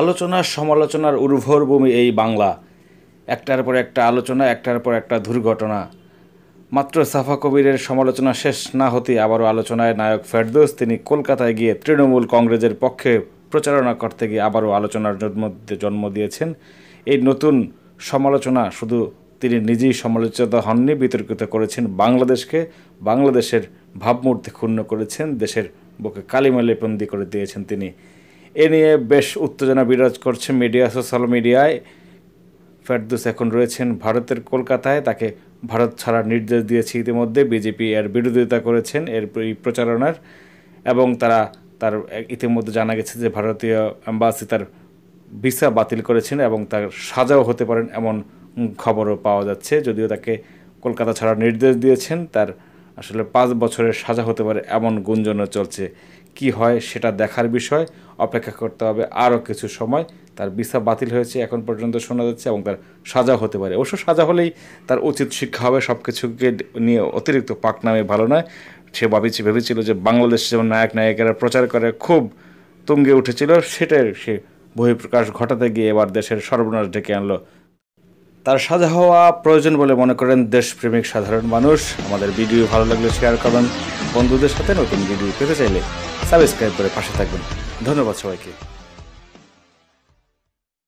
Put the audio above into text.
আলোচনা, সমালোচনার উর্বর ভূমি এই বাংলা। একটার পর একটা আলোচনা, একটার পর একটা দুর্ঘটনা। মাত্র সাফা কবিরের সমালোচনা শেষ না হতে আবারও আলোচনায় নায়ক ফেরদোস, তিনি কলকাতায় গিয়ে তৃণমূল কংগ্রেসের পক্ষে প্রচারণা করতে গিয়ে আবারও আলোচনার জন্ম জন্ম দিয়েছেন। এই নতুন সমালোচনা শুধু তিনি নিজেই সমালোচিত হননি, বিতর্কিত করেছেন বাংলাদেশকে, বাংলাদেশের ভাবমূর্তি ক্ষুণ্ণ করেছেন, দেশের বুকে কালিমা লেপন্দি করে দিয়েছেন তিনি। এ নিয়ে বেশ উত্তেজনা বিরাজ করছে মিডিয়া, সোশ্যাল মিডিয়ায়। ফেরদৌস এখন রয়েছেন ভারতের কলকাতায়। তাকে ভারত ছাড়ার নির্দেশ দিয়েছে ইতিমধ্যে। বিজেপি এর বিরোধিতা করেছেন এর প্রচারণার এবং তারা তার ইতিমধ্যে জানা গেছে যে ভারতীয় অ্যাম্বাসি তার ভিসা বাতিল করেছেন এবং তার সাজাও হতে পারেন এমন খবরও পাওয়া যাচ্ছে। যদিও তাকে কলকাতা ছাড়ার নির্দেশ দিয়েছেন তার আসলে পাঁচ বছরের সাজা হতে পারে এমন গুঞ্জনও চলছে। কি হয় সেটা দেখার বিষয়, অপেক্ষা করতে হবে আরও কিছু সময়। তার ভিসা বাতিল হয়েছে, এখন পর্যন্ত শোনা যাচ্ছে এবং তার সাজা হতে পারে। অবশ্য সাজা হলেই তার উচিত শিক্ষা হবে সব কিছুকে নিয়ে অতিরিক্ত পাক নামে ভালো নয়। সে ভাবিছি, ভেবেছিল যে বাংলাদেশ যেমন নায়ক নায়িকারা প্রচার করে, খুব তুঙ্গে উঠেছিল সেটার সে বহিঃপ্রকাশ ঘটাতে গিয়ে এবার দেশের সর্বনাশ ডেকে আনলো। তার সাজা হওয়া প্রয়োজন বলে মনে করেন দেশপ্রেমিক সাধারণ মানুষ। আমাদের ভিডিও ভালো লাগলে শেয়ার করবেন। বন্ধুদের সাথে নতুন ভিডিও পেতে চাইলে সাবস্ক্রাইব করে পাশে থাকবেন। ধন্যবাদ সবাইকে।